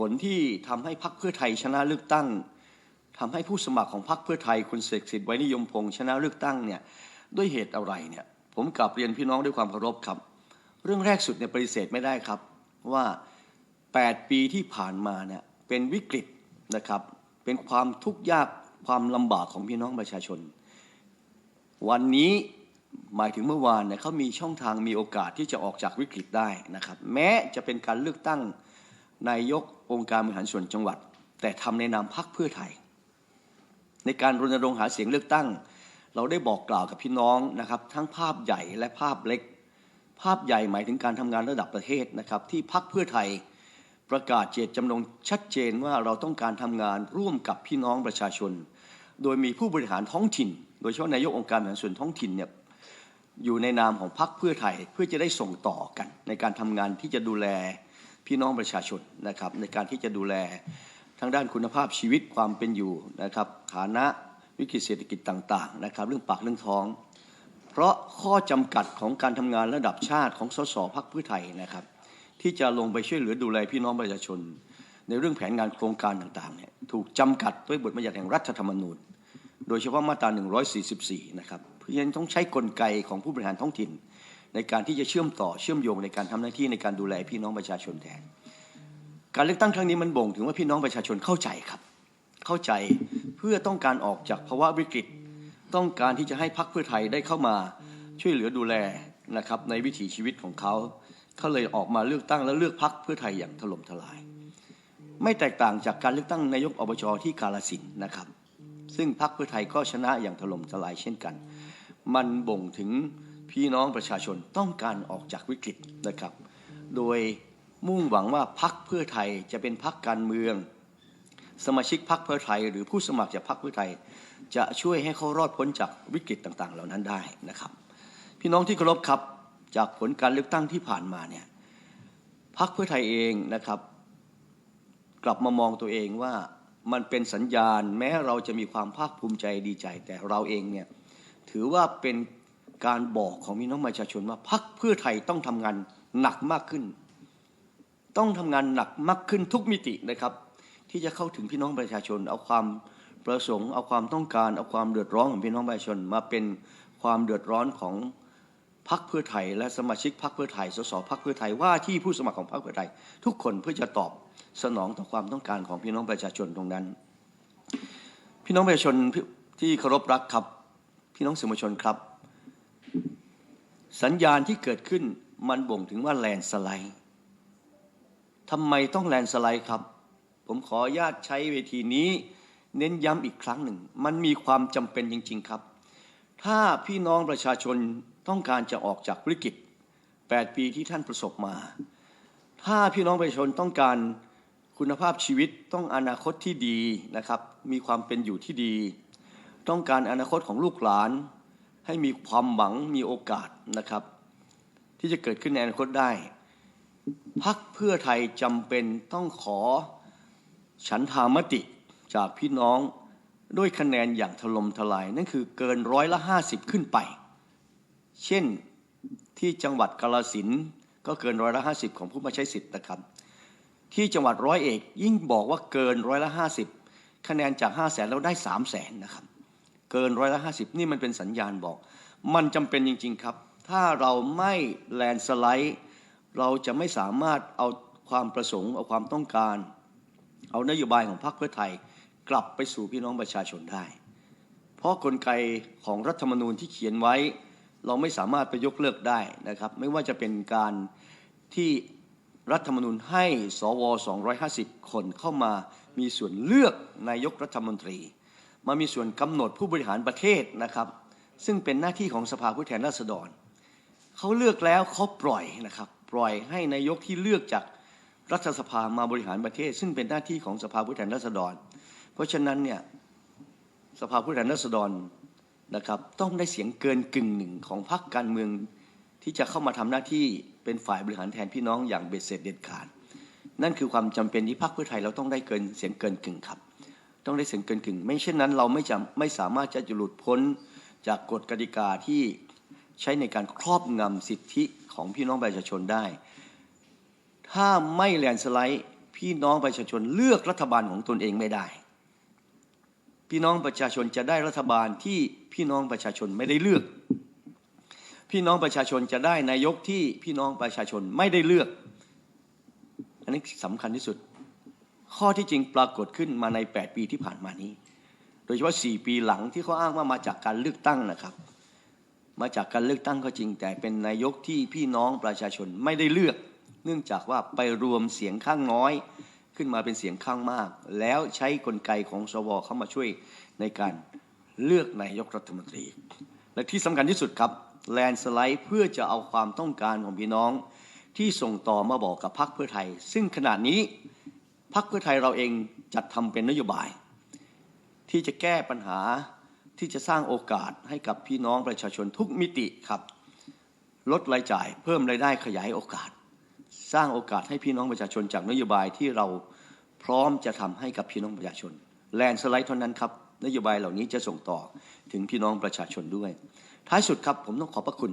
ผลที่ทำให้พรรคเพื่อไทยชนะเลือกตั้งทำให้ผู้สมัครของพรรคเพื่อไทยคุณเสกสิทธิ์ไว้นิยมพงษ์ชนะเลือกตั้งเนี่ยด้วยเหตุอะไรเนี่ยผมกลับเรียนพี่น้องด้วยความเคารพครับ เรื่องแรกสุดเนี่ยปฏิเสธไม่ได้ครับว่า 8 ปีที่ผ่านมาเนี่ยเป็นวิกฤตนะครับเป็นความทุกข์ยากความลำบากของพี่น้องประชาชน วันนี้หมายถึงเมื่อวานเนี่ยเขามีช่องทางมีโอกาสที่จะออกจากวิกฤตได้นะครับ แม้จะเป็นการเลือกตั้ง นายกองค์การบริหารส่วนจังหวัด แต่ทำในนามพรรคเพื่อไทย ในการรณรงค์หาเสียงเลือกตั้ง เราได้บอกกล่าวกับพี่น้องนะครับทั้งภาพใหญ่และภาพเล็ก ภาพใหญ่หมายถึงการทำงานระดับประเทศนะครับที่พรรคเพื่อไทยประกาศเจตจำนงชัดเจนว่าเราต้องการทำงานร่วมกับพี่น้องประชาชน โดยมีผู้บริหารท้องถิ่น โดยเฉพาะนายกองค์การบริหารส่วนท้องถิ่นเนี่ยอยู่ในนามของพรรคเพื่อไทยเพื่อจะได้ส่งต่อกัน ในการทำงานที่จะดูแล พี่น้องประชาชนนะครับในการที่จะดูแลทางด้านคุณภาพชีวิตความเป็นอยู่นะครับฐานะวิกฤตเศรษฐกิจต่างๆนะครับเรื่องปากเรื่องท้อง เพราะข้อจำกัดของการทำงานระดับชาติของสสพักเพื่อไทยนะครับ ที่จะลงไปช่วยเหลือดูแลพี่น้องประชาชน ในเรื่องแผนงานโครงการต่างๆเนี่ยถูกจำกัดด้วยบทบัญญัติแห่งรัฐธรรมนูญ โดยเฉพาะมาตรา 144 นะครับ เพราะฉะนั้นต้องใช้กลไกของผู้บริหารท้องถิ่น ในการที่จะเชื่อมต่อเชื่อมโยงในการทำหน้าที่ในการดูแลพี่น้องประชาชนแทน การเลือกตั้งครั้งนี้มันบ่งถึงว่าพี่น้องประชาชนเข้าใจครับ เข้าใจเพื่อต้องการออกจากภาวะวิกฤต ต้องการที่จะให้พรรคเพื่อไทยได้เข้ามาช่วยเหลือดูแลนะครับในวิถีชีวิตของเขาเขาเลยออกมาเลือกตั้งและเลือกพรรคเพื่อไทยอย่างถล่มทลาย ไม่แตกต่างจากการเลือกตั้งนายกอบจที่กาลสินนะครับ ซึ่งพรรคเพื่อไทยก็ชนะอย่างถล่มทลายเช่นกัน มันบ่งถึง พี่น้องประชาชนต้องการออกจากวิกฤตนะครับ โดยมุ่งหวังว่าพรรคเพื่อไทยจะเป็นพรรคการเมือง สมาชิกพรรคเพื่อไทย หรือผู้สมัครจากพรรคเพื่อไทย จะช่วยให้เขารอดพ้นจากวิกฤตต่างๆ เหล่านั้นได้นะครับ พี่น้องที่เคารพครับจากผลการเลือกตั้งที่ผ่านมาเนี่ยพรรคเพื่อไทยเองนะครับ กลับมามองตัวเองว่ามันเป็นสัญญาณแม้เราจะมีความภาคภูมิใจดีใจ แต่เราเองเนี่ยถือว่าเป็น การบอกของพี่น้องประชาชนว่าพรรคเพื่อไทยต้องทำงานหนักมากขึ้น ต้องทำงานหนักมากขึ้นทุกมิตินะครับ ที่จะเข้าถึงพี่น้องประชาชน เอาความประสงค์ เอาความต้องการ เอาความเดือดร้อนของพี่น้องประชาชน มาเป็นความเดือดร้อนของพรรคเพื่อไทย และสมาชิกพรรคเพื่อไทย สสพรรคเพื่อไทยว่าที่ผู้สมัครของพรรคเพื่อไทย ทุกคนเพื่อจะตอบสนองต่อความต้องการของพี่น้องประชาชนตรงนั้น พี่น้องประชาชนที่เคารพรักครับ พี่น้องสื่อมวลชนครับ สัญญาณที่เกิดขึ้นมันบ่งถึงว่าแลนสไลด์ทำไมต้องแลนสไลด์ครับ ผมขออนุญาตใช้เวทีนี้ เน้นย้ำอีกครั้งหนึ่ง มันมีความจำเป็นจริง ๆครับ ถ้าพี่น้องประชาชนต้องการจะออกจากวิกฤต 8 ปีที่ท่านประสบมา ถ้าพี่น้องประชาชนต้องการคุณภาพชีวิตต้องอนาคตที่ดีนะครับ มีความเป็นอยู่ที่ดี ต้องการอนาคตของลูกหลาน ให้มีความหวังมีโอกาสนะครับ ที่จะเกิดขึ้นในอนาคตได้พักเพื่อไทยจำเป็นต้องขอฉันทามติจากพี่น้องด้วยคะแนนอย่างถล่มทลาย นั่นคือเกินร้อยละห้าสิบขึ้นไป เช่นที่จังหวัดกาลสินก็เกินร้อยละห้าสิบของผู้มาใช้สิทธิ์นะครับ ที่จังหวัดร้อยเอกยิ่งบอกว่าเกินร้อยละห้าสิบคะแนนจากห้าแสนแล้วได้สามแสนนะครับ เกินร้อยละห้าสิบนี่มันเป็นสัญญาณบอก มันจำเป็นจริง ๆ ครับ ถ้าเราไม่แลนสไลด์เราจะไม่สามารถเอาความประสงค์เอาความต้องการ เอานโยบายของพรรคเพื่อไทย กลับไปสู่พี่น้องประชาชนได้ เพราะกลไกของรัฐธรรมนูญที่เขียนไว้ เราไม่สามารถไปยกเลิกได้นะครับ ไม่ว่าจะเป็นการที่รัฐธรรมนูญให้สว 250 คนเข้ามามีส่วนเลือกนายกรัฐมนตรี มามีส่วนกำหนดผู้บริหารประเทศนะครับ ซึ่งเป็นหน้าที่ของสภาผู้แทนราษฎรเขาเลือกแล้วเขาปล่อยนะครับ ปล่อยให้นายกที่เลือกจากรัฐสภามาบริหารประเทศ ซึ่งเป็นหน้าที่ของสภาผู้แทนราษฎร เพราะฉะนั้นเนี่ยสภาผู้แทนราษฎรนะครับต้องได้เสียงเกินกึ่งหนึ่งของพรรคการเมืองที่จะเข้ามาทำหน้าที่เป็นฝ่ายบริหารแทนพี่น้องอย่างเบ็ดเสร็จเด็ดขาด นั่นคือความจำเป็นที่พรรคเพื่อไทยเราต้องได้เกินเสียงเกินกึ่งครับ ต้องได้เสียงเกินกึ่ง ไม่เช่นนั้นเราไม่จำไม่สามารถจะหลุดพ้นจากกฎกติกาที่ใช้ในการครอบงำสิทธิของพี่น้องประชาชนได้ ถ้าไม่แลนสไลด์พี่น้องประชาชนเลือกรัฐบาลของตนเองไม่ได้ พี่น้องประชาชนจะได้รัฐบาลที่พี่น้องประชาชนไม่ได้เลือก พี่น้องประชาชนจะได้นายกที่พี่น้องประชาชนไม่ได้เลือก อันนี้สำคัญที่สุด ข้อที่จริงปรากฏขึ้นมาใน 8 ปีที่ผ่านมานี้ โดยเฉพาะ 4 ปีหลังที่เขาอ้างว่ามาจากการเลือกตั้งนะครับ มาจากการเลือกตั้งก็จริง แต่เป็นนายกที่พี่น้องประชาชนไม่ได้เลือก เนื่องจากว่าไปรวมเสียงข้างน้อยขึ้นมาเป็นเสียงข้างมาก แล้วใช้กลไกของสวเข้ามาช่วยในการเลือกนายกรัฐมนตรี และที่สำคัญที่สุดครับแลนสไลด์เพื่อจะเอาความต้องการของพี่น้องที่ส่งต่อมาบอกกับพรรคเพื่อไทย ซึ่งขณะนี้ พรรคเพื่อไทยเราเองจัดทำเป็นนโยบาย ที่จะแก้ปัญหาที่จะสร้างโอกาสให้กับพี่น้องประชาชนทุกมิติครับ ลดรายจ่ายเพิ่มรายได้ขยายโอกาส สร้างโอกาสให้พี่น้องประชาชนจากนโยบายที่เราพร้อมจะทำให้กับพี่น้องประชาชนแลนสไลด์เท่านั้นครับนโยบายเหล่านี้จะส่งต่อถึงพี่น้องประชาชนด้วย ท้ายสุดครับผมต้องขอบพระคุณ